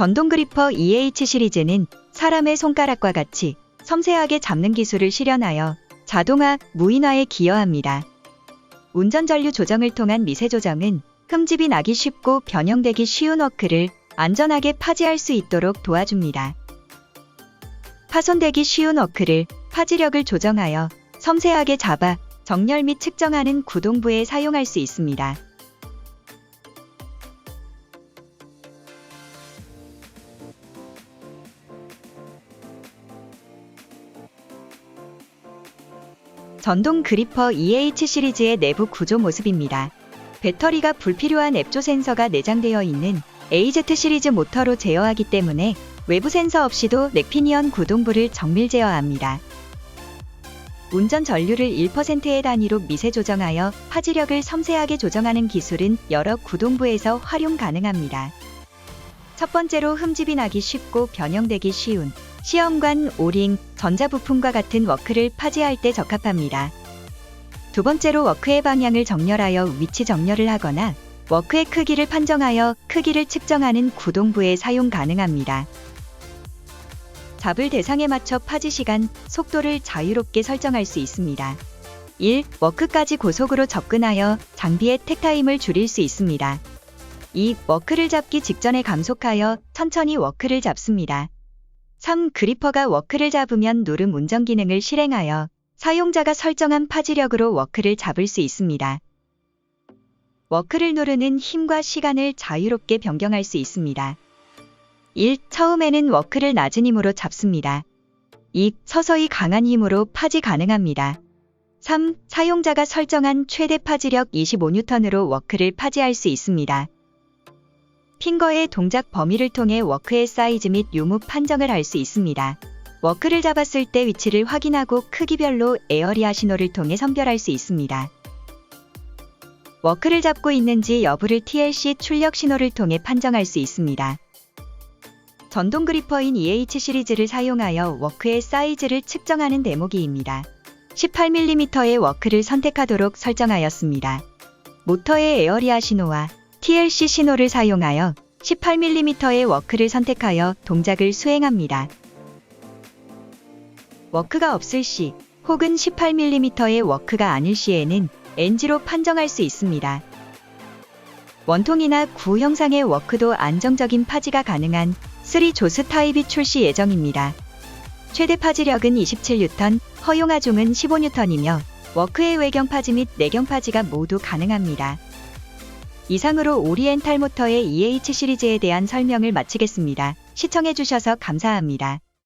전동 그리퍼 EH 시리즈는 사람의 손가락과 같이 섬세하게 잡는 기술을 실현하여 자동화, 무인화에 기여합니다. 운전 전류 조정을 통한 미세 조정은 흠집이 나기 쉽고 변형되기 쉬운 워크를 안전하게 파지할 수 있도록 도와줍니다. 파손되기 쉬운 워크를 파지력을 조정하여 섬세하게 잡아 정렬 및 측정하는 구동부에 사용할 수 있습니다. 전동 그리퍼 EH 시리즈의 내부 구조 모습입니다. 배터리가 불필요한 앱조 센서가 내장되어 있는 AZ 시리즈 모터로 제어하기 때문에 외부 센서 없이도 넥피니언 구동부를 정밀 제어합니다. 운전 전류를 1%의 단위로 미세 조정하여 파지력을 섬세하게 조정하는 기술은 여러 구동부에서 활용 가능합니다. 첫 번째로 흠집이 나기 쉽고 변형되기 쉬운 시험관, 오링, 전자부품과 같은 워크를 파지할 때 적합합니다. 두 번째로 워크의 방향을 정렬하여 위치 정렬을 하거나 워크의 크기를 판정하여 크기를 측정하는 구동부에 사용 가능합니다. 잡을 대상에 맞춰 파지 시간, 속도를 자유롭게 설정할 수 있습니다. 1. 워크까지 고속으로 접근하여 장비의 택타임을 줄일 수 있습니다. 2. 워크를 잡기 직전에 감속하여 천천히 워크를 잡습니다. 3. 그리퍼가 워크를 잡으면 누름 운전 기능을 실행하여 사용자가 설정한 파지력으로 워크를 잡을 수 있습니다. 워크를 누르는 힘과 시간을 자유롭게 변경할 수 있습니다. 1. 처음에는 워크를 낮은 힘으로 잡습니다. 2. 서서히 강한 힘으로 파지 가능합니다. 3. 사용자가 설정한 최대 파지력 25N으로 워크를 파지할 수 있습니다. 핑거의 동작 범위를 통해 워크의 사이즈 및 유무 판정을 할 수 있습니다. 워크를 잡았을 때 위치를 확인하고 크기별로 에어리아 신호를 통해 선별할 수 있습니다. 워크를 잡고 있는지 여부를 TLC 출력 신호를 통해 판정할 수 있습니다. 전동 그리퍼인 EH 시리즈를 사용하여 워크의 사이즈를 측정하는 대목이입니다. 18mm의 워크를 선택하도록 설정하였습니다. 모터의 에어리아 신호와 TLC 신호를 사용하여 18mm의 워크를 선택하여 동작을 수행합니다. 워크가 없을 시 혹은 18mm의 워크가 아닐 시에는 NG로 판정할 수 있습니다. 원통이나 구 형상의 워크도 안정적인 파지가 가능한 3조스 타입이 출시 예정입니다. 최대 파지력은 27N, 허용 하중은 15N이며 워크의 외경 파지 및 내경 파지가 모두 가능합니다. 이상으로 오리엔탈 모터의 EH 시리즈에 대한 설명을 마치겠습니다. 시청해주셔서 감사합니다.